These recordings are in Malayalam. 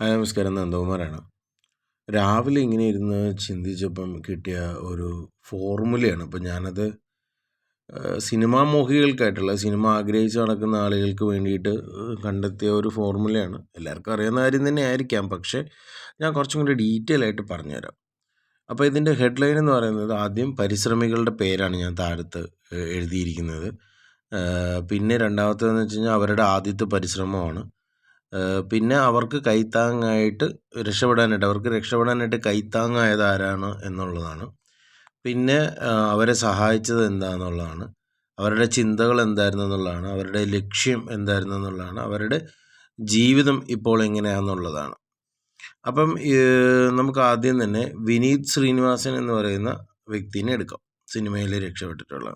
ഹായ് നമസ്കാരം. നന്ദകുമാറാണ്. രാവിലെ ഇങ്ങനെ ഇരുന്ന് ചിന്തിച്ചപ്പം കിട്ടിയ ഒരു ഫോർമുലയാണ്. അപ്പം ഞാനത് സിനിമാ മോഹികൾക്കായിട്ടുള്ള സിനിമ ആഗ്രഹിച്ച് നടക്കുന്ന ആളുകൾക്ക് വേണ്ടിയിട്ട് കണ്ടെത്തിയ ഒരു ഫോർമുലയാണ്. എല്ലാവർക്കും അറിയുന്ന കാര്യം തന്നെ ആയിരിക്കാം പക്ഷേ ഞാൻ കുറച്ചും കൂടി ഡീറ്റെയിൽ ആയിട്ട് പറഞ്ഞുതരാം. അപ്പോൾ ഇതിന്റെ ഹെഡ്ലൈൻ എന്ന് പറയുന്നത് ആദ്യം പരിശ്രമികളുടെ പേരാണ് ഞാൻ താഴത്ത് എഴുതിയിരിക്കുന്നത്. പിന്നെ രണ്ടാമത്തേതെന്ന് വെച്ച് കഴിഞ്ഞാൽ അവരുടെ ആദ്യത്തെ പരിശ്രമമാണ്. പിന്നെ അവർക്ക് കൈത്താങ്ങായിട്ട് രക്ഷപ്പെടാനായിട്ട് അവർക്ക് രക്ഷപ്പെടാനായിട്ട് കൈത്താങ്ങായത് ആരാണ് എന്നുള്ളതാണ്. പിന്നെ അവരെ സഹായിച്ചത് എന്താണെന്നുള്ളതാണ് അവരുടെ ചിന്തകൾ എന്തായിരുന്നു എന്നുള്ളതാണ്. അവരുടെ ലക്ഷ്യം എന്തായിരുന്നു എന്നുള്ളതാണ്. അവരുടെ ജീവിതം ഇപ്പോൾ എങ്ങനെയാണെന്നുള്ളതാണ് അപ്പം നമുക്ക് ആദ്യം തന്നെ വിനീത് ശ്രീനിവാസൻ എന്ന് പറയുന്ന വ്യക്തിനെ എടുക്കാം. സിനിമയിൽ രക്ഷപ്പെട്ടിട്ടുള്ള.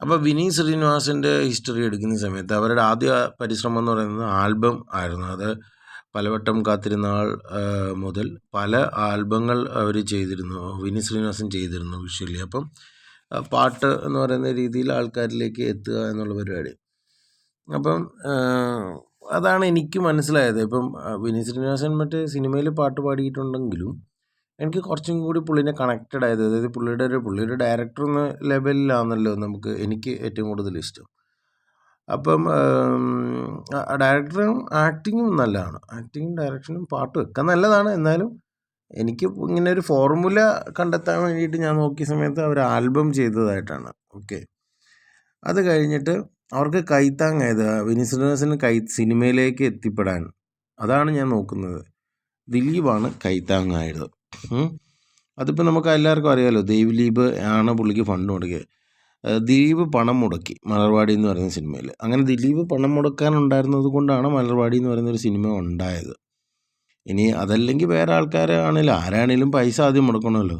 അപ്പോൾ വിനീത് ശ്രീനിവാസന്റെ ഹിസ്റ്ററി എടുക്കുന്ന സമയത്ത് അവരുടെ ആദ്യ പരിശ്രമം എന്ന് പറയുന്നത് ആൽബം ആയിരുന്നു. അത് പലവട്ടം കാത്തിരുന്നാൾ മുതൽ പല ആൽബങ്ങൾ അവർ ചെയ്തിരുന്നു. വിനീത് ശ്രീനിവാസൻ ചെയ്തിരുന്നു വിഷ്വലി അപ്പം പാട്ട് എന്ന് പറയുന്ന രീതിയിൽ ആൾക്കാരിലേക്ക് എത്തുക എന്നുള്ള പരിപാടി. അപ്പം അതാണ് എനിക്ക് മനസ്സിലായത്. ഇപ്പം വിനീത് ശ്രീനിവാസൻ മറ്റേ സിനിമയിൽ പാട്ട് പാടിയിട്ടുണ്ടെങ്കിലും എനിക്ക് കുറച്ചും കൂടി പുള്ളിനെ കണക്റ്റഡ് ആയത് അതായത് പുള്ളിയുടെ ഒരു പുള്ളിയുടെ ഡയറക്ടർ എന്ന ലെവലിലാണല്ലോ നമുക്ക് എനിക്ക് ഏറ്റവും കൂടുതൽ ഇഷ്ടം. അപ്പം ഡയറക്ടറും ആക്ടിങ്ങും നല്ലതാണ്. ആക്ടിങ്ങും ഡയറക്ഷനും പാട്ടും ഒക്കെ നല്ലതാണ്. എന്നാലും എനിക്ക് ഇങ്ങനെ ഒരു ഫോർമുല കണ്ടെത്താൻ വേണ്ടിയിട്ട് ഞാൻ നോക്കിയ സമയത്ത് അവർ ആൽബം ചെയ്തതായിട്ടാണ്. ഓക്കെ അത് കഴിഞ്ഞിട്ട് അവർക്ക് കൈത്താങ്ങായത് ശ്രീനിവാസന് കൈ സിനിമയിലേക്ക് എത്തിപ്പെടാൻ. അതാണ് ഞാൻ നോക്കുന്നത്. ദിലീപാണ് കൈത്താങ്ങായത്. അതിപ്പോൾ നമുക്ക് എല്ലാവർക്കും അറിയാമല്ലോ ദൈവലീപ് ആണ് പുള്ളിക്ക് ഫണ്ട് മുടക്കിയത്. ദിലീപ് പണം മുടക്കി മലർവാടി എന്ന് പറയുന്ന സിനിമയിൽ അങ്ങനെ ദിലീപ് പണം മുടക്കാനുണ്ടായിരുന്നത് കൊണ്ടാണ് മലർവാടി എന്ന് പറയുന്ന ഒരു സിനിമ ഉണ്ടായത്. ഇനി അതല്ലെങ്കിൽ വേറെ ആൾക്കാരാണെങ്കിലും ആരാണേലും പൈസ ആദ്യം മുടക്കണമല്ലോ.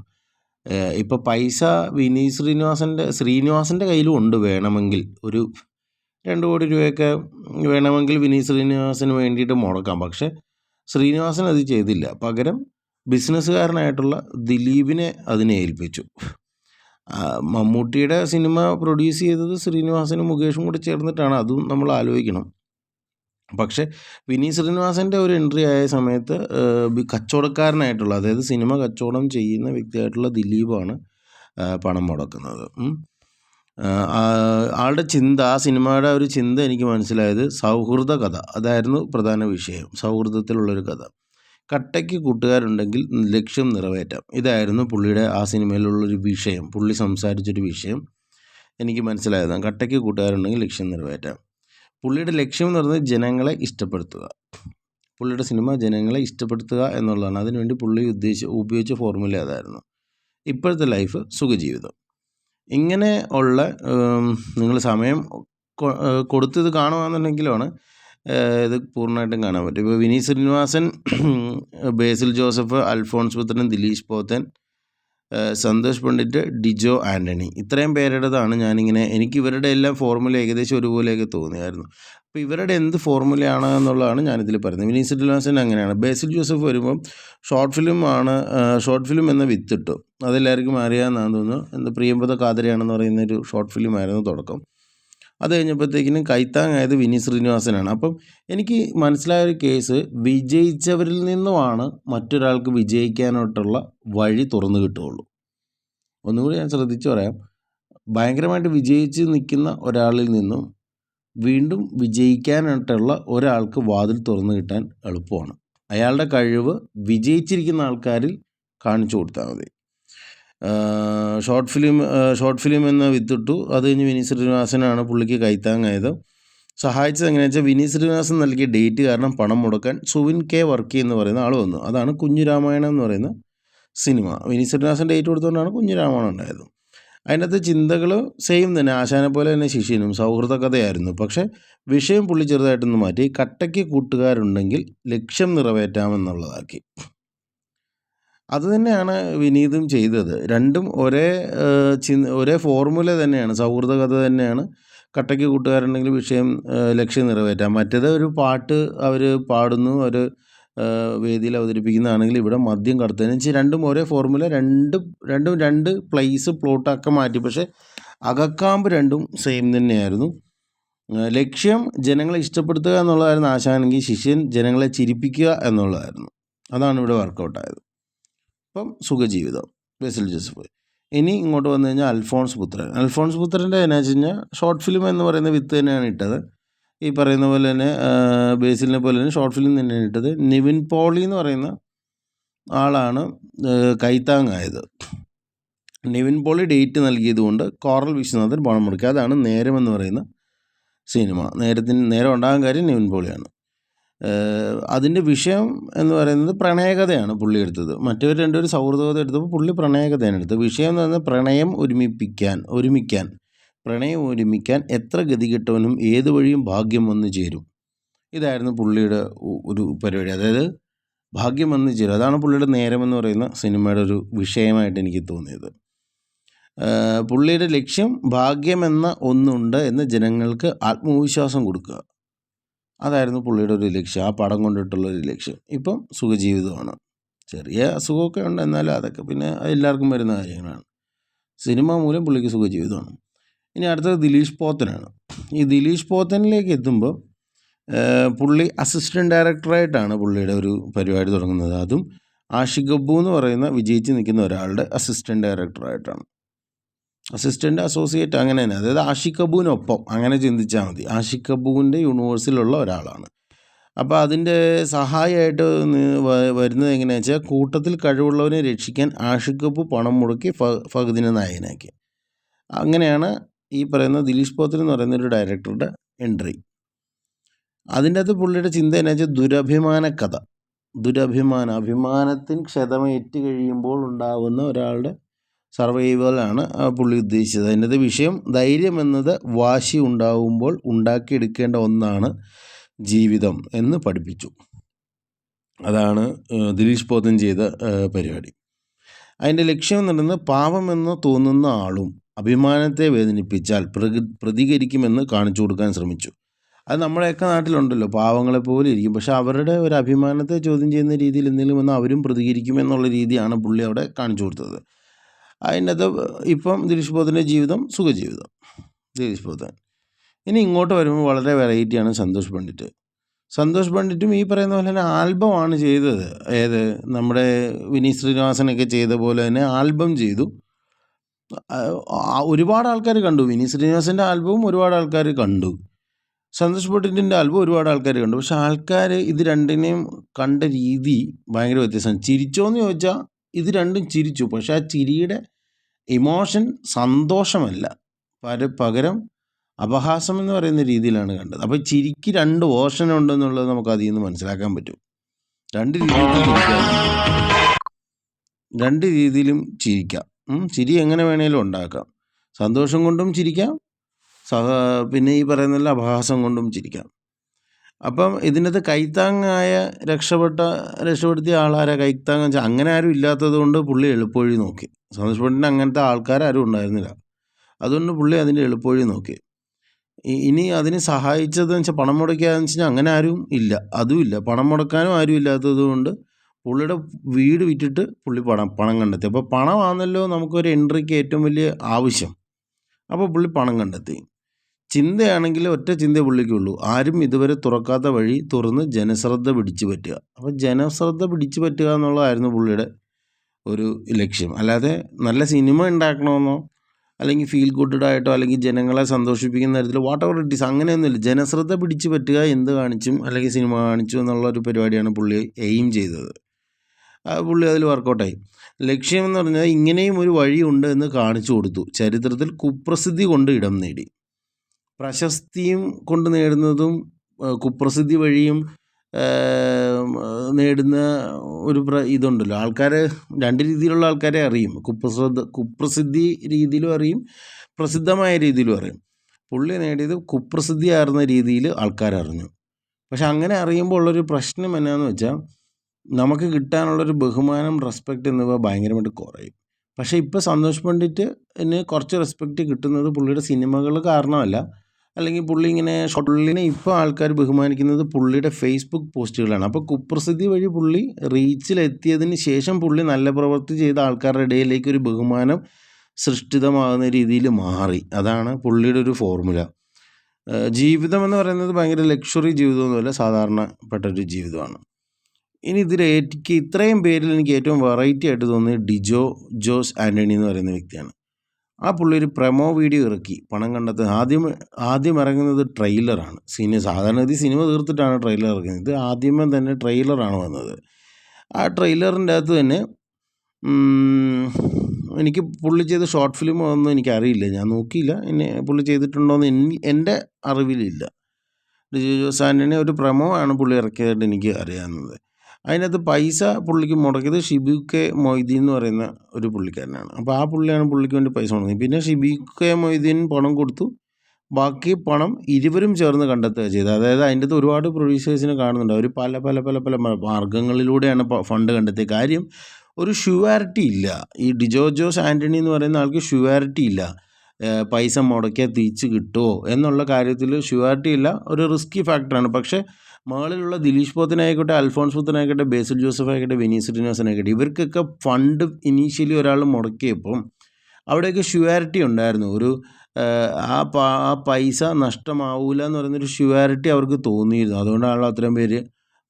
ഇപ്പോൾ പൈസ വിനീത് ശ്രീനിവാസന്റെ ശ്രീനിവാസന്റെ കയ്യിലും ഉണ്ട് വേണമെങ്കിൽ. ഒരു രണ്ട് കോടി രൂപയൊക്കെ വേണമെങ്കിൽ വിനീത് ശ്രീനിവാസന് വേണ്ടിയിട്ട് മുടക്കാം. പക്ഷേ ശ്രീനിവാസൻ അത് ചെയ്തില്ല. പകരം ബിസിനസ്സുകാരനായിട്ടുള്ള ദിലീപിനെ അതിനെ ഏൽപ്പിച്ചു. മമ്മൂട്ടിയുടെ സിനിമ പ്രൊഡ്യൂസ് ചെയ്തത് ശ്രീനിവാസനും മുകേഷും കൂടി ചേർന്നിട്ടാണ്. അതും നമ്മൾ ആലോചിക്കണം. പക്ഷെ വിനീത് ശ്രീനിവാസന്റെ ഒരു എൻട്രി ആയ സമയത്ത് കച്ചവടക്കാരനായിട്ടുള്ള അതായത് സിനിമ കച്ചവടം ചെയ്യുന്ന വ്യക്തിയായിട്ടുള്ള ദിലീപാണ് പണം മുടക്കുന്നത്. ആളുടെ ചിന്ത ആ സിനിമയുടെ ഒരു ചിന്ത എനിക്ക് മനസ്സിലായത് സൗഹൃദ കഥ. അതായിരുന്നു പ്രധാന വിഷയം. സൗഹൃദത്തിലുള്ളൊരു കഥ. കട്ടയ്ക്ക് കൂട്ടുകാരുണ്ടെങ്കിൽ ലക്ഷ്യം നിറവേറ്റാം. ഇതായിരുന്നു പുള്ളിയുടെ ആ സിനിമയിലുള്ളൊരു വിഷയം. പുള്ളി സംസാരിച്ചൊരു വിഷയം. എനിക്ക് മനസ്സിലായതാണ്. കട്ടയ്ക്ക് കൂട്ടുകാരുണ്ടെങ്കിൽ ലക്ഷ്യം നിറവേറ്റാം. പുള്ളിയുടെ ലക്ഷ്യം എന്ന് പറയുന്നത് ജനങ്ങളെ ഇഷ്ടപ്പെടുത്തുക. പുള്ളിയുടെ സിനിമ ജനങ്ങളെ ഇഷ്ടപ്പെടുത്തുക എന്നുള്ളതാണ്. അതിനുവേണ്ടി പുള്ളി ഉദ്ദേശിച്ച് ഉപയോഗിച്ച ഫോർമുല അതായിരുന്നു. ഇപ്പോഴത്തെ ലൈഫ് സുഖജീവിതം. ഇങ്ങനെ ഉള്ള നിങ്ങൾ സമയം കൊടുത്തത് കാണുകയെന്നുണ്ടെങ്കിലാണ് ഇത് പൂർണമായിട്ടും കാണാൻ പറ്റും. ഇപ്പോൾ വിനീത് ശ്രീനിവാസൻ ബേസിൽ ജോസഫ് അൽഫോൺസ് പുത്രൻ ദിലീഷ് പോത്തൻ സന്തോഷ് പണ്ഡിറ്റ് ഡിജോ ആന്റണി ഇത്രയും പേരുടേതാണ് ഞാനിങ്ങനെ എനിക്ക് ഇവരുടെ എല്ലാം ഫോർമുല ഏകദേശം ഒരുപോലെയൊക്കെ തോന്നിയായിരുന്നു. അപ്പോൾ ഇവരുടെ എന്ത് ഫോർമുലയാണ് എന്നുള്ളതാണ് ഞാനിതിൽ പറയുന്നത്. വിനീത് ശ്രീനിവാസൻ അങ്ങനെയാണ്. ബേസിൽ ജോസഫ് വരുമ്പം ഷോർട്ട് ഫിലിം ആണ് ഷോർട്ട് ഫിലിം എന്ന വിത്തിട്ടു. അതെല്ലാവർക്കും അറിയാമെന്നാണ് തോന്നുന്നു. എന്ത് പ്രിയമ്പത കാതരയാണെന്ന് പറയുന്ന ഒരു ഷോർട്ട് ഫിലിം ആയിരുന്നു തുടക്കം. അത് കഴിഞ്ഞപ്പോഴത്തേക്കിനും കൈത്താങ്ങായത് വിനീത് ശ്രീനിവാസനാണ്. അപ്പം എനിക്ക് മനസ്സിലായ ഒരു കേസ് വിജയിച്ചവരിൽ നിന്നുമാണ് മറ്റൊരാൾക്ക് വിജയിക്കാനായിട്ടുള്ള വഴി തുറന്നു കിട്ടുകയുള്ളൂ. ഒന്നുകൂടി ഞാൻ ശ്രദ്ധിച്ചു പറയാം. ഭയങ്കരമായിട്ട് വിജയിച്ച് നിൽക്കുന്ന ഒരാളിൽ നിന്നും വീണ്ടും വിജയിക്കാനായിട്ടുള്ള ഒരാൾക്ക് വാതിൽ തുറന്നു കിട്ടാൻ എളുപ്പമാണ്. അയാളുടെ കഴിവ് വിജയിച്ചിരിക്കുന്ന ആൾക്കാരിൽ കാണിച്ചു കൊടുത്താൽ മതി. ഷോർട്ട് ഫിലിം ഷോർട്ട് ഫിലിം എന്ന വിത്തിട്ടു. അത് കഴിഞ്ഞ് വിനീത് ശ്രീനിവാസനാണ് പുള്ളിക്ക് കൈത്താങ്ങായത്. സഹായിച്ചത് എങ്ങനെയാണെന്ന് വെച്ചാൽ വിനീത് ശ്രീനിവാസൻ നൽകിയ ഡേറ്റ് കാരണം പണം മുടക്കാൻ സുവിൻ കെ വർക്കി എന്ന് പറയുന്ന ആൾ വന്നു. അതാണ് കുഞ്ഞു രാമായണം എന്ന് പറയുന്ന സിനിമ. വിനീത് ശ്രീനിവാസൻ ഡേറ്റ് കൊടുത്തുകൊണ്ടാണ് കുഞ്ഞു രാമായണം ഉണ്ടായത്. അതിനകത്ത് ചിന്തകൾ സെയിം തന്നെ. ആശാനെ പോലെ തന്നെ ശിഷ്യനും സൗഹൃദ കഥയായിരുന്നു. പക്ഷേ വിഷയം പുള്ളി ചെറുതായിട്ടൊന്ന് മാറ്റി. കട്ടയ്ക്ക് കൂട്ടുകാരുണ്ടെങ്കിൽ ലക്ഷ്യം നിറവേറ്റാമെന്നുള്ളതാക്കി. അത് തന്നെയാണ് വിനീതും ചെയ്തത്. രണ്ടും ഒരേ ഒരേ ഫോർമുല തന്നെയാണ്. സൗഹൃദ കഥ തന്നെയാണ്. കട്ടയ്ക്ക് കൂട്ടുകാരുണ്ടെങ്കിൽ വിഷയം ലക്ഷ്യം നിറവേറ്റാം. മറ്റേത് ഒരു പാട്ട് അവർ പാടുന്നു ഒരു വേദിയിൽ അവതരിപ്പിക്കുന്നതാണെങ്കിൽ ഇവിടെ മദ്യം കടത്തുന്നതിന് വെച്ചാൽ രണ്ടും ഒരേ ഫോർമുല രണ്ടും രണ്ടും രണ്ട് പ്ലേസ് പ്ലോട്ടൊക്കെ മാറ്റി. പക്ഷേ അകക്കാമ്പ് രണ്ടും സെയിം തന്നെയായിരുന്നു. ലക്ഷ്യം ജനങ്ങളെ ഇഷ്ടപ്പെടുത്തുക എന്നുള്ളതായിരുന്നു ആശാനെങ്കിൽ ശിഷ്യൻ ജനങ്ങളെ ചിരിപ്പിക്കുക എന്നുള്ളതായിരുന്നു. അതാണ് ഇവിടെ വർക്കൗട്ടായത് അപ്പം സുഖജീവിതം. ബേസിൽ ജോസഫ് ഇനി ഇങ്ങോട്ട് വന്നു കഴിഞ്ഞാൽ അൽഫോൺസ് പുത്രൻ. അൽഫോൺസ് പുത്രന്റെ എന്നാ വെച്ച് കഴിഞ്ഞാൽ ഷോർട്ട് ഫിലിം എന്ന് പറയുന്ന വിത്ത് തന്നെയാണ് ഇട്ടത്. ഈ പറയുന്ന പോലെ തന്നെ ബേസിലിനെ പോലെ തന്നെ ഷോർട്ട് ഫിലിം തന്നെയാണ് ഇട്ടത്. നിവിൻ പോളി എന്ന് പറയുന്ന ആളാണ് കൈത്താങ്ങായത്. നിവിൻ പോളി ഡേറ്റ് നൽകിയത് കൊണ്ട് കോറൽ വിശ്വനാഥൻ പണം മുടക്കി. അതാണ് നേരം എന്ന് പറയുന്ന സിനിമ. നേരത്തിന് നേരം ഉണ്ടാകാൻ കാര്യം നിവിൻ പോളിയാണ്. അതിന്റെ വിഷയം എന്ന് പറയുന്നത് പ്രണയകഥയാണ് പുള്ളി എടുത്തത്. മറ്റവർ രണ്ടുപേരും സൗഹൃദകഥ എടുത്തപ്പോൾ പുള്ളി പ്രണയകഥയാണ് എടുത്തത്. വിഷയം എന്ന് പറയുന്നത് പ്രണയം ഒരുമിപ്പിക്കാൻ ഒരുമിക്കാൻ. പ്രണയം ഒരുമിക്കാൻ എത്ര ഗതികെട്ടവനും ഏത് വഴിയും ഭാഗ്യം വന്നു ചേരും. ഇതായിരുന്നു പുള്ളിയുടെ ഒരു പരിപാടി. അതായത് ഭാഗ്യം വന്നു ചേരും. അതാണ് പുള്ളിയുടെ നേരം എന്ന് പറയുന്ന സിനിമയുടെ ഒരു വിഷയമായിട്ട് എനിക്ക് തോന്നിയത്. പുള്ളിയുടെ ലക്ഷ്യം ഭാഗ്യമെന്ന ഒന്നുണ്ട് എന്ന് ജനങ്ങൾക്ക് ആത്മവിശ്വാസം കൊടുക്കുക. അതായിരുന്നു പുള്ളിയുടെ ഒരു ലക്ഷ്യം ആ പടം കൊണ്ടിട്ടുള്ള ഒരു ലക്ഷ്യം. ഇപ്പം സുഖജീവിതമാണ്. ചെറിയ അസുഖമൊക്കെ ഉണ്ട് എന്നാലും അതൊക്കെ പിന്നെ എല്ലാവർക്കും വരുന്ന കാര്യങ്ങളാണ്. സിനിമ മൂലം പുള്ളിക്ക് സുഖജീവിതമാണ്. ഇനി അടുത്തത് ദിലീഷ് പോത്തനാണ്. ഈ ദിലീഷ് പോത്തനിലേക്ക് എത്തുമ്പോൾ പുള്ളി അസിസ്റ്റന്റ് ഡയറക്ടറായിട്ടാണ് പുള്ളിയുടെ ഒരു പരിപാടി തുടങ്ങുന്നത്. അതും ആഷിഖ് അബ്ബു എന്ന് പറയുന്ന വിജയിച്ച് നിൽക്കുന്ന ഒരാളുടെ അസിസ്റ്റന്റ് ഡയറക്ടറായിട്ടാണ്. അസിസ്റ്റന്റ് അസോസിയേറ്റ് അങ്ങനെ തന്നെ. അതായത് ആഷിഖ് അബുവിനൊപ്പം അങ്ങനെ ചിന്തിച്ചാൽ മതി. ആഷിഖ് അബുവിന്റെ യൂണിവേഴ്സിലുള്ള ഒരാളാണ്. അപ്പോൾ അതിന്റെ സഹായമായിട്ട് വരുന്നത് എങ്ങനെയാണെന്ന് വെച്ചാൽ കൂട്ടത്തിൽ കഴിവുള്ളവനെ രക്ഷിക്കാൻ ആഷിഖ് കബു പണം മുടക്കി ഫ ഫഹദിനെ നായകനാക്കി. അങ്ങനെയാണ് ഈ പറയുന്ന ദിലീഷ് പോത്തൻ എന്ന് പറയുന്ന ഒരു ഡയറക്ടറുടെ എൻട്രി. അതിന്റെ അകത്ത് പുള്ളിയുടെ ചിന്ത എന്നാ വെച്ചാൽ ദുരഭിമാന കഥ. ദുരഭിമാനം അഭിമാനത്തിന് ക്ഷതമേറ്റ് കഴിയുമ്പോൾ ഉണ്ടാകുന്ന ഒരാളുടെ സർവൈവലാണ് ആണ് പുള്ളി ഉദ്ദേശിച്ചത്. അതിന്റെ വിഷയം ധൈര്യം എന്നത് വാശി ഉണ്ടാവുമ്പോൾ ഉണ്ടാക്കിയെടുക്കേണ്ട ഒന്നാണ് ജീവിതം എന്ന് പഠിപ്പിച്ചു. അതാണ് ദിലീഷ് പോത്തൻ ചെയ്ത പരിപാടി. അതിന്റെ ലക്ഷ്യം എന്ന് പറയുന്നത് പാപമെന്ന് തോന്നുന്ന ആളും അഭിമാനത്തെ വേദനിപ്പിച്ചാൽ പ്രതികരിക്കുമെന്ന് കാണിച്ചു കൊടുക്കാൻ ശ്രമിച്ചു. അത് നമ്മളെയൊക്കെ നാട്ടിലുണ്ടല്ലോ പാവങ്ങളെ പോലെ ഇരിക്കും. പക്ഷെ അവരുടെ ഒരു അഭിമാനത്തെ ചോദ്യം ചെയ്യുന്ന രീതിയിൽ എന്തെങ്കിലും വന്നാൽ അവരും പ്രതികരിക്കുമെന്നുള്ള രീതിയാണ് പുള്ളി അവിടെ കാണിച്ചു കൊടുത്തത്. അതിന്റെ അകത്ത് ഇപ്പം ദിലീഷ് ബോധന്റെ ജീവിതം സുഖജീവിതം. ദിലീഷ് ബോധൻ ഇനി ഇങ്ങോട്ട് വരുമ്പോൾ വളരെ വെറൈറ്റിയാണ് സന്തോഷ് പണ്ഡിറ്റ്. സന്തോഷ് പണ്ഡിറ്റും ഈ പറയുന്ന പോലെ തന്നെ ആൽബമാണ് ചെയ്തത്. ഏത്? നമ്മുടെ വിനീത് ശ്രീനിവാസനൊക്കെ ചെയ്ത പോലെ തന്നെ ആൽബം ചെയ്തു. ഒരുപാട് ആൾക്കാർ കണ്ടു. വിനീത് ശ്രീനിവാസന്റെ ആൽബവും ഒരുപാട് ആൾക്കാർ കണ്ടു. സന്തോഷ് പണ്ഡിറ്റിന്റെ ആൽബം ഒരുപാട് ആൾക്കാർ കണ്ടു. പക്ഷെ ആൾക്കാർ ഇത് രണ്ടിനെയും കണ്ട രീതി ഭയങ്കര വ്യത്യാസമാണ്. ചിരിച്ചോന്ന് ചോദിച്ചാൽ ഇത് രണ്ടും ചിരിച്ചു. പക്ഷെ ആ ചിരിയുടെ ഇമോഷൻ സന്തോഷമല്ല. പര പകരം അപഹാസം എന്ന് പറയുന്ന രീതിയിലാണ് കണ്ടത്. അപ്പോൾ ചിരിക്ക് രണ്ട് ഓഷൻ ഉണ്ടെന്നുള്ളത് നമുക്ക് അതിൽ നിന്ന് മനസ്സിലാക്കാൻ പറ്റും. രണ്ട് രീതിയിൽ രണ്ട് രീതിയിലും ചിരിക്കാം. ചിരി എങ്ങനെ വേണേലും ഉണ്ടാക്കാം. സന്തോഷം കൊണ്ടും ചിരിക്കാം. പിന്നെ ഈ പറയുന്ന അപഹാസം കൊണ്ടും ചിരിക്കാം. അപ്പം ഇതിനകത്ത് കൈത്താങ്ങായ രക്ഷപ്പെട്ട രക്ഷപ്പെടുത്തിയ ആളാരാ കൈത്താങ് വെച്ചാൽ അങ്ങനെ ആരും ഇല്ലാത്തത് കൊണ്ട് പുള്ളി എളുപ്പവഴി നോക്കി. സന്തോഷ് പണ്ഡിറ്റിന് അങ്ങനത്തെ ആൾക്കാരും ഉണ്ടായിരുന്നില്ല. അതുകൊണ്ട് പുള്ളി അതിന്റെ എളുപ്പവഴി നോക്കി. ഇനി അതിന് സഹായിച്ചതെന്ന് വെച്ചാൽ പണം മുടക്കാന്ന് വെച്ചാൽ അങ്ങനെ ആരും ഇല്ല. അതും ഇല്ല. പണം മുടക്കാനും ആരും ഇല്ലാത്തത് കൊണ്ട് പുള്ളിയുടെ വീട് വിറ്റിട്ട് പുള്ളി പണം പണം കണ്ടെത്തി. അപ്പോൾ പണമാണല്ലോ നമുക്കൊരു എൻട്രിക്ക് ഏറ്റവും വലിയ ആവശ്യം. അപ്പോൾ പുള്ളി പണം കണ്ടെത്തി. ചിന്തയാണെങ്കിൽ ഒറ്റ ചിന്തയെ പുള്ളിക്കുള്ളൂ. ആരും ഇതുവരെ തുറക്കാത്ത വഴി തുറന്ന് ജനശ്രദ്ധ പിടിച്ചു പറ്റുക. അപ്പോൾ ജനശ്രദ്ധ പിടിച്ചു പറ്റുക എന്നുള്ളതായിരുന്നു പുള്ളിയുടെ ഒരു ലക്ഷ്യം. അല്ലാതെ നല്ല സിനിമ ഉണ്ടാക്കണമെന്നോ അല്ലെങ്കിൽ ഫീൽ ഗുഡായിട്ടോ അല്ലെങ്കിൽ ജനങ്ങളെ സന്തോഷിപ്പിക്കുന്ന തരത്തിൽ വാട്ട് എവർ ഇറ്റ് ഈസ് അങ്ങനെയൊന്നുമില്ല. ജനശ്രദ്ധ പിടിച്ചു പറ്റുക എന്ത് കാണിച്ചും അല്ലെങ്കിൽ സിനിമ കാണിച്ചു എന്നുള്ള ഒരു പരിപാടിയാണ് പുള്ളി എയിം ചെയ്തത്. പുള്ളി അതിൽ വർക്കൗട്ടായി ലക്ഷ്യമെന്ന് പറഞ്ഞാൽ ഇങ്ങനെയും ഒരു വഴിയുണ്ട് എന്ന് കാണിച്ചു കൊടുത്തു. ചരിത്രത്തിൽ കുപ്രസിദ്ധി കൊണ്ട് ഇടം നേടി. പ്രശസ്തിയും കൊണ്ട് നേടുന്നതും കുപ്രസിദ്ധി വഴിയും നേടുന്ന ഒരു ഇതുണ്ടല്ലോ. ആൾക്കാർ രണ്ട് രീതിയിലുള്ള ആൾക്കാരെ അറിയും. കുപ്രസിദ്ധ കുപ്രസിദ്ധി രീതിയിലും അറിയും പ്രസിദ്ധമായ രീതിയിലും അറിയും. പുള്ളി നേടിയത് കുപ്രസിദ്ധി ആർന്ന രീതിയിൽ ആൾക്കാരറിഞ്ഞു പക്ഷെ അങ്ങനെ അറിയുമ്പോൾ ഉള്ളൊരു പ്രശ്നം എന്നാന്ന് വെച്ചാൽ നമുക്ക് കിട്ടാനുള്ളൊരു ബഹുമാനം റെസ്പെക്റ്റ് എന്നിവ ഭയങ്കരമായിട്ട് കുറയും. പക്ഷേ ഇപ്പോൾ സന്തോഷ് പണ്ഡിറ്റിന് കുറച്ച് റെസ്പെക്റ്റ് കിട്ടുന്നത് പുള്ളിയുടെ സിനിമകൾ കാരണമല്ല. അല്ലെങ്കിൽ പുള്ളി ഇങ്ങനെ പുള്ളിനെ ഇപ്പോൾ ആൾക്കാർ ബഹുമാനിക്കുന്നത് പുള്ളിയുടെ ഫേസ്ബുക്ക് പോസ്റ്റുകളാണ് അപ്പോൾ കുപ്രസിദ്ധി വഴി പുള്ളി റീച്ചിലെത്തിയതിന് ശേഷം പുള്ളി നല്ല പ്രവൃത്തി ചെയ്ത ആൾക്കാരുടെ ഇടയിലേക്ക് ഒരു ബഹുമാനം സൃഷ്ടിതമാകുന്ന രീതിയിൽ മാറി. അതാണ് പുള്ളിയുടെ ഒരു ഫോർമുല ജീവിതം എന്ന് പറയുന്നത് ഭയങ്കര ലക്ഷറി ജീവിതമൊന്നുമല്ല സാധാരണപ്പെട്ട ഒരു ജീവിതമാണ്. ഇനി ഇതിൽ എനിക്ക് ഇത്രയും പേരിൽ എനിക്ക് ഏറ്റവും വെറൈറ്റി ആയിട്ട് തോന്നിയത് ഡിജോ ജോസ് ആന്റണി എന്ന് പറയുന്ന വ്യക്തിയാണ്. ആ പുള്ളി ഒരു പ്രമോ വീഡിയോ ഇറക്കി. പണം കണ്ടെത്താൻ ആദ്യം ആദ്യം ഇറങ്ങുന്നത് ട്രെയിലറാണ് സിനിമ സാധാരണ ഇത് സിനിമ തീർത്തിട്ടാണ് ട്രെയിലർ ഇറക്കുന്നത് ഇത് ആദ്യമേ തന്നെ ട്രെയിലറാണ് വന്നത്. ആ ട്രെയിലറിന്റെ അകത്ത് തന്നെ എനിക്ക് പുള്ളി ചെയ്ത ഷോർട്ട് ഫിലിം ഒന്നും എനിക്കറിയില്ല. ഞാൻ നോക്കിയില്ല. എന്നെ പുള്ളി ചെയ്തിട്ടുണ്ടോയെന്ന് എനി എന്റെ അറിവിലില്ല. ഡിജു ജോസ് ഒരു പ്രമോ ആണ് പുള്ളി ഇറക്കിയതായിട്ട് എനിക്ക് അറിയാവുന്നത്. അതിനകത്ത് പൈസ പുള്ളിക്ക് മുടക്കിയത് ഷിബു കെ മൊയ്തീൻ എന്ന് പറയുന്ന ഒരു പുള്ളിക്കാരനാണ്. അപ്പോൾ ആ പുള്ളിയാണ് പുള്ളിക്ക് വേണ്ടി പൈസ മുടങ്ങിയത്. പിന്നെ ഷിബു കെ മൊയ്തീൻ പണം കൊടുത്തു. ബാക്കി പണം ഇരുവരും ചേർന്ന് കണ്ടെത്തുക ചെയ്തത്. അതായത് അതിന്റെ അകത്ത് ഒരുപാട് പ്രൊഡ്യൂസേഴ്സിനെ കാണുന്നുണ്ട്. അവർ പല പല പല പല മാർഗങ്ങളിലൂടെയാണ് ഫണ്ട് കണ്ടെത്തിയത് കാര്യം ഒരു ഷുവാരിറ്റി ഇല്ല. ഈ ഡിജോ ജോസ് ആന്റണി എന്ന് പറയുന്ന ആൾക്ക് ഷുവാരിറ്റി ഇല്ല. പൈസ മുടക്കിയാൽ തിരിച്ച് കിട്ടുമോ എന്നുള്ള കാര്യത്തിൽ ഷുവാരിറ്റി ഇല്ല. ഒരു റിസ്കി ഫാക്ടറാണ്. പക്ഷേ മുകളിലുള്ള ദിലീഷ് പോത്തനായിക്കോട്ടെ അൽഫോൺസ് പുത്തനായിക്കോട്ടെ ബേസിൽ ജോസഫ് ആയിക്കോട്ടെ വിനീത് ശ്രീനിവാസനായിക്കോട്ടെ ഇവർക്കൊക്കെ ഫണ്ട് ഇനീഷ്യലി ഒരാൾ മുടക്കിയപ്പം അവിടെയൊക്കെ ഷുവാരിറ്റി ഉണ്ടായിരുന്നു. ഒരു ആ ആ പൈസ നഷ്ടമാവൂല എന്ന് പറയുന്നൊരു ഷുവാരിറ്റി അവർക്ക് തോന്നിയിരുന്നു. അതുകൊണ്ടാണല്ലോ അത്രയും പേര്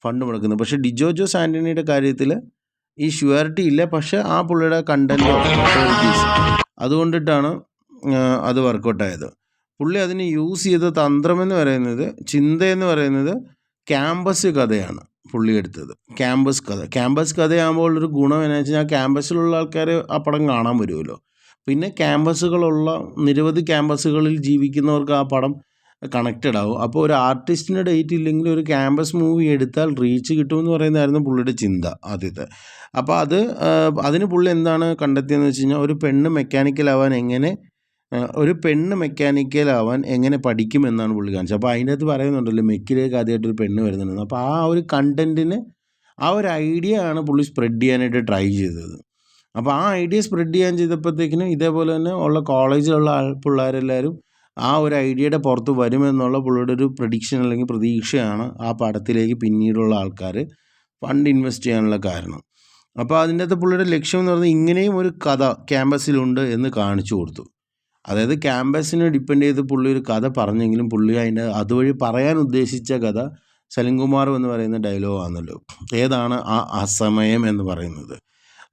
ഫണ്ട് മുടക്കുന്നത്. പക്ഷേ ഡിജോ ജോസ് ആന്റണിയുടെ കാര്യത്തിൽ ഈ ഷുവാരിറ്റി ഇല്ല. പക്ഷേ ആ പുള്ളിയുടെ കണ്ടന്റ് അതുകൊണ്ടിട്ടാണ് അത് വർക്കൗട്ടായത് പുള്ളി അതിന് യൂസ് ചെയ്ത തന്ത്രമെന്ന് പറയുന്നത് ചിന്തയെന്ന് പറയുന്നത് ക്യാമ്പസ് കഥയാണ് പുള്ളി എടുത്തത്. ക്യാമ്പസ് കഥ. ക്യാമ്പസ് കഥയാകുമ്പോൾ ഒരു ഗുണം എന്ന് വെച്ചാൽ ക്യാമ്പസിലുള്ള ആൾക്കാർ ആ പടം കാണാൻ വരുമല്ലോ. പിന്നെ ക്യാമ്പസുകളുള്ള നിരവധി ക്യാമ്പസുകളിൽ ജീവിക്കുന്നവർക്ക് ആ പടം കണക്റ്റഡ് ആവും. അപ്പോൾ ഒരു ആർട്ടിസ്റ്റിന് ഡേറ്റ് ഇല്ലെങ്കിൽ ഒരു ക്യാമ്പസ് മൂവി എടുത്താൽ റീച്ച് കിട്ടുമെന്ന് പറയുന്നതായിരുന്നു പുള്ളിയുടെ ചിന്ത ആദ്യത്തെ. അപ്പോൾ അത് അതിന് പുള്ളി എന്താണ് കണ്ടെത്തിയെന്ന് വെച്ച് കഴിഞ്ഞാൽ ഒരു പെണ്ണ് മെക്കാനിക്കലാവാൻ എങ്ങനെ ഒരു പെണ്ണ് മെക്കാനിക്കലാവാൻ എങ്ങനെ പഠിക്കുമെന്നാണ് പുള്ളി കാണിച്ചത്. അപ്പോൾ അതിന്റെ അകത്ത് പറയുന്നുണ്ടല്ലോ മെക്കിലേക്ക് ആദ്യമായിട്ട് ഒരു പെണ്ണ് വരുന്നുണ്ടെന്ന്. അപ്പോൾ ആ ഒരു കണ്ടന്റിന് ആ ഒരു ഐഡിയ ആണ് പുള്ളി സ്പ്രെഡ് ചെയ്യാനായിട്ട് ട്രൈ ചെയ്തത്. അപ്പോൾ ആ ഐഡിയ സ്പ്രെഡ് ചെയ്യാൻ ചെയ്തപ്പോഴത്തേക്കിനും ഇതേപോലെ തന്നെ ഉള്ള കോളേജിലുള്ള ആൾ പിള്ളേരെല്ലാവരും ആ ഒരു ഐഡിയയുടെ പുറത്ത് വരുമെന്നുള്ള പുള്ളിയുടെ ഒരു പ്രഡിക്ഷൻ അല്ലെങ്കിൽ പ്രതീക്ഷയാണ് ആ പടത്തിലേക്ക് പിന്നീടുള്ള ആൾക്കാർ ഫണ്ട് ഇൻവെസ്റ്റ് ചെയ്യാനുള്ള കാരണം. അപ്പോൾ അതിന്റെ അകത്ത് പുള്ളിയുടെ ലക്ഷ്യം എന്ന് പറഞ്ഞാൽ ഇങ്ങനെയും ഒരു കഥ ക്യാമ്പസിലുണ്ട് എന്ന് കാണിച്ചു കൊടുത്തു. അതായത് ക്യാമ്പസിനെ ഡിപ്പെൻഡ് ചെയ്ത് പുള്ളി ഒരു കഥ പറഞ്ഞെങ്കിലും പുള്ളി അതിന്റെ അതുവഴി പറയാൻ ഉദ്ദേശിച്ച കഥ സലിംകുമാർ എന്ന് പറയുന്ന ഡയലോഗാണല്ലോ ഏതാണ് ആ അസമയം എന്ന് പറയുന്നത്?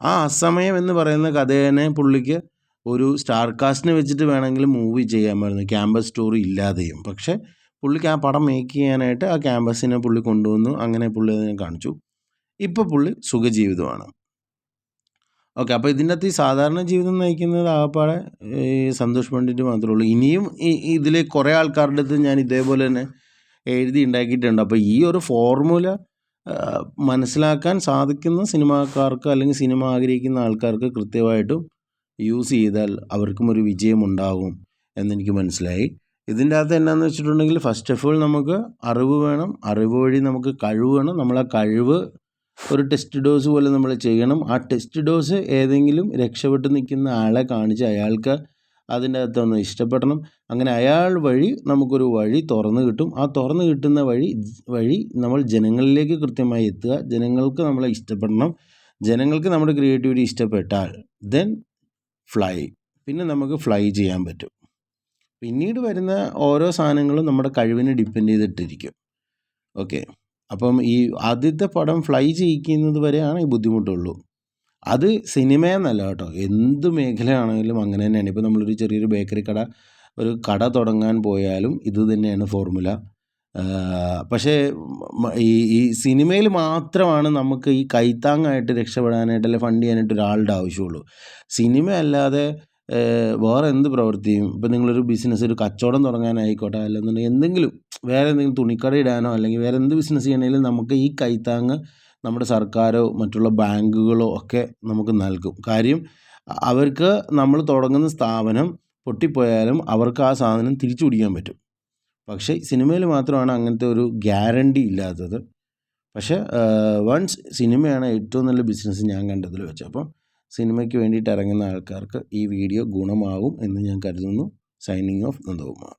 ആ അസമയം എന്ന് പറയുന്ന കഥേനെ പുള്ളിക്ക് ഒരു സ്റ്റാർ കാസ്റ്റിനെ വെച്ചിട്ട് വേണമെങ്കിൽ മൂവി ചെയ്യാമായിരുന്നു. ക്യാമ്പസ് സ്റ്റോറി ഇല്ലാതെയും. പക്ഷേ പുള്ളിക്ക് ആ പടം മേക്ക് ചെയ്യാനായിട്ട് ആ ക്യാമ്പസിനെ പുള്ളി കൊണ്ടുവന്നു. അങ്ങനെ പുള്ളി അതിനെ കാണിച്ചു. ഇപ്പോൾ പുള്ളി സുഖജീവിതമാണ്. ഓക്കെ അപ്പോൾ ഇതിന്റെ അകത്ത് ഈ സാധാരണ ജീവിതം നയിക്കുന്നത് ആകപ്പാടെ ഈ സന്തോഷ് പണ്ഡിറ്റ് മാത്രമേ ഉള്ളൂ. ഇനിയും ഈ ഇതിൽ കുറേ ആൾക്കാരുടെ അടുത്ത് ഞാൻ ഇതേപോലെ തന്നെ എഴുതി ഉണ്ടാക്കിയിട്ടുണ്ട്. അപ്പോൾ ഈ ഒരു ഫോർമുല മനസ്സിലാക്കാൻ സാധിക്കുന്ന സിനിമാക്കാർക്ക് അല്ലെങ്കിൽ സിനിമ ആഗ്രഹിക്കുന്ന ആൾക്കാർക്ക് കൃത്യമായിട്ടും യൂസ് ചെയ്താൽ അവർക്കും ഒരു വിജയമുണ്ടാകും എന്നെനിക്ക് മനസ്സിലായി. ഇതിന്റെ അകത്ത് എന്നാന്ന് വെച്ചിട്ടുണ്ടെങ്കിൽ ഫസ്റ്റ് ഓഫ് ഓൾ നമുക്ക് അറിവ് വേണം അറിവ് വഴി നമുക്ക് കഴിവ് വേണം. നമ്മൾ കഴിവ് ഒരു ടെസ്റ്റ് ഡോസ് പോലെ നമ്മൾ ചെയ്യണം. ആ ടെസ്റ്റ് ഡോസ് ഏതെങ്കിലും രക്ഷപ്പെട്ട് നിൽക്കുന്ന ആളെ കാണിച്ച് അയാൾക്ക് അതിന്റെ അകത്തൊന്ന് ഇഷ്ടപ്പെടണം. അങ്ങനെ അയാൾ വഴി നമുക്കൊരു വഴി തുറന്നു കിട്ടും. ആ തുറന്നു കിട്ടുന്ന വഴി വഴി നമ്മൾ ജനങ്ങളിലേക്ക് കൃത്യമായി എത്തുക. ജനങ്ങൾക്ക് നമ്മളെ ഇഷ്ടപ്പെടണം. ജനങ്ങൾക്ക് നമ്മുടെ ക്രിയേറ്റിവിറ്റി ഇഷ്ടപ്പെട്ടാൽ ദെൻ ഫ്ലൈ പിന്നെ നമുക്ക് ഫ്ലൈ ചെയ്യാൻ പറ്റും. പിന്നീട് വരുന്ന ഓരോ സാധനങ്ങളും നമ്മുടെ കഴിവിനെ ഡിപ്പെൻഡ് ചെയ്തിട്ടിരിക്കും. ഓക്കെ അപ്പം ഈ ആദ്യത്തെ പടം ഫ്ലൈ ചെയ്യിക്കുന്നത് വരെയാണ് ഈ ബുദ്ധിമുട്ടുള്ളൂ. അത് സിനിമയെന്നല്ല കേട്ടോ. എന്ത് മേഖലയാണെങ്കിലും അങ്ങനെ തന്നെയാണ്. ഇപ്പോൾ നമ്മളൊരു ചെറിയൊരു ബേക്കറി കട ഒരു കട തുടങ്ങാൻ പോയാലും ഇത് തന്നെയാണ് ഫോർമുല. പക്ഷേ ഈ ഈ സിനിമയിൽ മാത്രമാണ് നമുക്ക് ഈ കൈത്താങ്ങായിട്ട് രക്ഷപ്പെടാനായിട്ട് അല്ലെങ്കിൽ ഫണ്ട് ചെയ്യാനായിട്ട് ഒരാളുടെ ആവശ്യമുള്ളൂ. സിനിമ അല്ലാതെ വേറെ എന്ത് പ്രവൃത്തിയും? ഇപ്പം നിങ്ങളൊരു ബിസിനസ് ഒരു കച്ചവടം തുടങ്ങാനായിക്കോട്ടെ അല്ലെന്നുണ്ടെങ്കിൽ എന്തെങ്കിലും വേറെ എന്തെങ്കിലും തുണിക്കട ഇടാനോ അല്ലെങ്കിൽ വേറെ എന്ത് ബിസിനസ് ചെയ്യണമെങ്കിലും നമുക്ക് ഈ കൈത്താങ്ങ് നമ്മുടെ സർക്കാരോ മറ്റുള്ള ബാങ്കുകളോ ഒക്കെ നമുക്ക് നൽകും. കാര്യം അവർക്ക് നമ്മൾ തുടങ്ങുന്ന സ്ഥാപനം പൊട്ടിപ്പോയാലും അവർക്ക് ആ സാധനം തിരിച്ചു പിടിക്കാൻ പറ്റും. പക്ഷേ സിനിമയിൽ മാത്രമാണ് അങ്ങനത്തെ ഒരു ഗ്യാരണ്ടി ഇല്ലാത്തത്. പക്ഷേ വൺസ് സിനിമയാണ് ഏറ്റവും നല്ല ബിസിനസ് ഞാൻ കണ്ടതിൽ വെച്ച്. അപ്പം സിനിമയ്ക്ക് വേണ്ടിയിട്ട് ഇറങ്ങുന്ന ആൾക്കാർക്ക് ഈ വീഡിയോ ഗുണമാകും എന്ന് ഞാൻ കരുതുന്നു. Signing off Nandakumar.